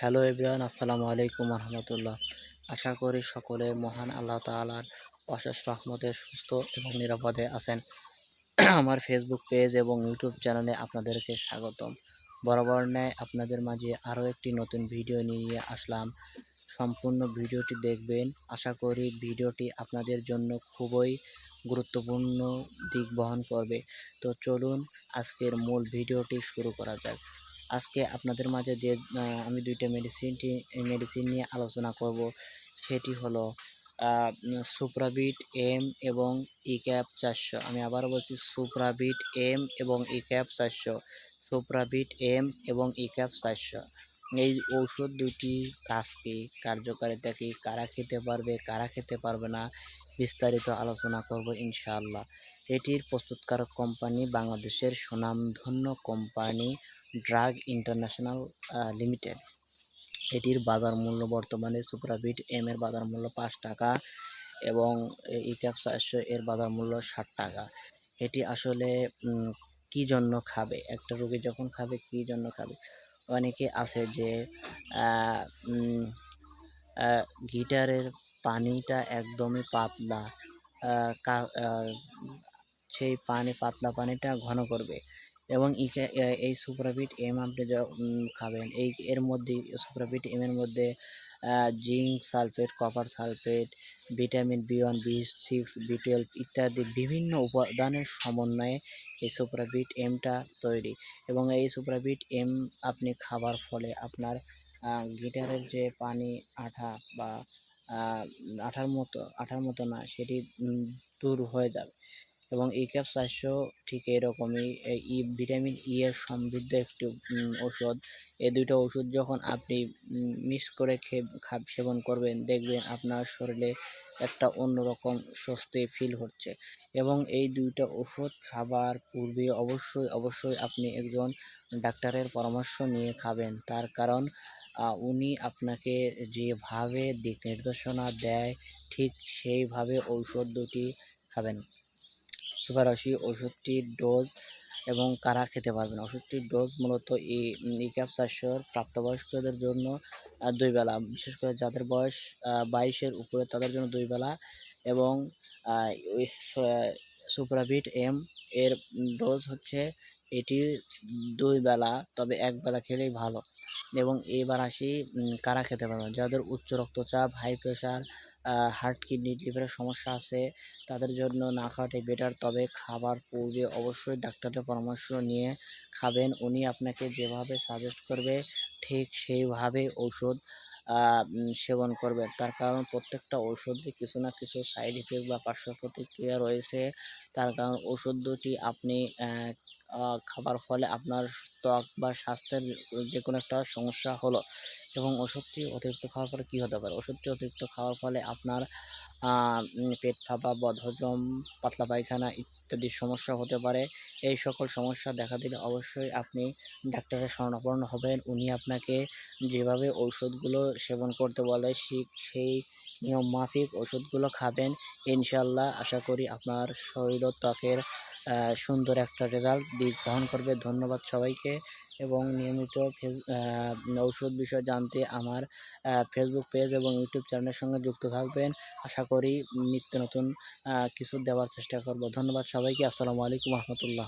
Hello everyone, আসসালামু আলাইকুম রহমতুল্লাহ আশা করি সকলে মহান আল্লাহ তাআলার অশেষ রহমতে সুস্থ এবং নিরাপদে আছেন। আমার ফেসবুক পেজ এবং ইউটিউব চ্যানেলে আপনাদেরকে স্বাগতম। বরাবর ন্যায় আপনাদের মাঝে আরও একটি নতুন ভিডিও নিয়ে আসলাম। সম্পূর্ণ ভিডিওটি দেখবেন। আশা করি ভিডিওটি আপনাদের জন্য খুবই গুরুত্বপূর্ণ দিক বহন করবে। তো চলুন আজকের মূল ভিডিওটি শুরু করা যাক। আজকে আপনাদের মাঝে যে আমি দুইটা মেডিসিনটি মেডিসিন নিয়ে আলোচনা করব। সেটি হলো সুপ্রাবিট এম এবং ইক্যাপ চারশো। আমি আবার বলছি সুপ্রাবিট এম এবং ইক্যাপ চারশো। সুপ্রাবিট এম এবং ইক্যাপ চারশো। এই ঔষধ দুটি কাজ কি? কার্যকারিতা কি? কারা খেতে পারবে? কারা খেতে পারবে না? বিস্তারিত আলোচনা করব ইনশাআল্লাহ। এটির প্রস্তুতকারক কোম্পানি বাংলাদেশের সুনামধন্য কোম্পানি ড্রাগ ইন্টারন্যাশনাল লিমিটেড। এটির বাজার মূল্য বর্তমানে সুপ্রাবিট এম এর বাজার মূল্য পাঁচ টাকা এবং ইক্যাপ চারশো এর বাজার মূল্য ষাট টাকা। এটি আসলে কি জন্য খাবে? একটা রোগী যখন খাবে, কি জন্য খাবে? অনেকে আছে যে গিটারের পানিটা একদমই পাতলা সেই পানি, পাতলা পানিটা ঘন করবে। এবং এই সুপ্রাবিট এম আপনি খাবেন, এই, এর মধ্যে সুপ্রাবিট এম এর মধ্যে zinc sulphate, copper sulphate, vitamin B one, B six, B twelve ইত্যাদি বিভিন্ন উপাদানের সমন্বয়ে এই সুপ্রাবিট এমটা তৈরি। এবং এই সুপ্রাবিট এম আপনি খাবার ফলে আপনার গিটারের যে পানি, আঠা বা আঠার মতো আঠার মতো না, সেটি দূর হয়ে যাবে। এবং এই ক্যাপ চারশো ঠিক এরকমই ই ভিটামিন ই এর সমৃদ্ধ একটি ওষুধ এই দুটো ওষুধ যখন আপনি মিক্স করে খেয়ে সেবন করবেন, দেখবেন আপনার শরীরে একটা অন্যরকম স্বস্তি ফিল হচ্ছে। এবং এই দুইটা ওষুধ খাবার পূর্বে অবশ্যই অবশ্যই আপনি একজন ডাক্তারের পরামর্শ নিয়ে খাবেন। তার কারণ উনি আপনাকে যেভাবে দিক নির্দেশনা দেয়, ঠিক সেইভাবে ঔষধ দুটি খাবেন। সুপারশি ওষুধটির ডোজ এবং কারা খেতে পারবেন? ওষুধটির ডোজ মূলত এই ইক্যাপ চারশোর প্রাপ্তবয়স্কদের জন্য দুই বেলা। বিশেষ করে যাদের বয়স বাইশের উপরে তাদের জন্য দুই বেলা এবং সুপ্রাভিট এম এর ডোজ হচ্ছে এটি দুই বেলা, তবে এক বেলা খেলেই ভালো। এবং এবার আসি কারা খেতে পারবেন? যাদের উচ্চ রক্তচাপ, হাই প্রেশার হার্ট কিডনি লিভারের সমস্যা আছে। তাদের জন্য না খাওয়াটাই বেটার তবে খাবার পূর্বে অবশ্যই ডাক্তারের পরামর্শ নিয়ে খাবেন। উনি আপনাকে যেভাবে সাজেস্ট করবে ঠিক সেইভাবে উম, সেবন করবেন তার কারণ প্রত্যেকটা ওষুধে কিছু না কিছু সাইড ইফেক্ট বা পার্শ্ব প্রতিক্রিয়া রয়েছে। তার কারণ ওষুধ দুটি আপনি খাবার ফলে আপনার ত্বক বা স্বাস্থ্যের যে কোনো একটা সমস্যা হলো এবং ওষুধটি অতিরিক্ত খাওয়ার পরে কী হতে পারে? ওষুধটি অতিরিক্ত খাওয়ার ফলে আপনার পেট ফাঁপা, বদহজম, পাতলা পায়খানা ইত্যাদি সমস্যা হতে পারে। এই সকল সমস্যা দেখা দিলে অবশ্যই আপনি ডাক্তারের শরণাপন্ন হবেন। উনি আপনাকে যেভাবে ঔষধগুলো সেবন করতে বলে, সেই নিয়ম মাফিক ওষুধগুলো খাবেন। ইনশাল্লাহ আশা করি আপনার শরীর ত্বকের সুন্দর একটা রেজাল্ট দিক বহন করবে। ধন্যবাদ সবাইকে। এবং নিয়মিত ফেস ঔষধ বিষয় জানতে আমার ফেসবুক পেজ এবং ইউটিউব চ্যানেলের সঙ্গে যুক্ত থাকবেন। আশা করি নিত্য নতুন কিছু দেওয়ার চেষ্টা করব। ধন্যবাদ সবাইকে। আসসালামু আলাইকুম রহমতুল্লাহ।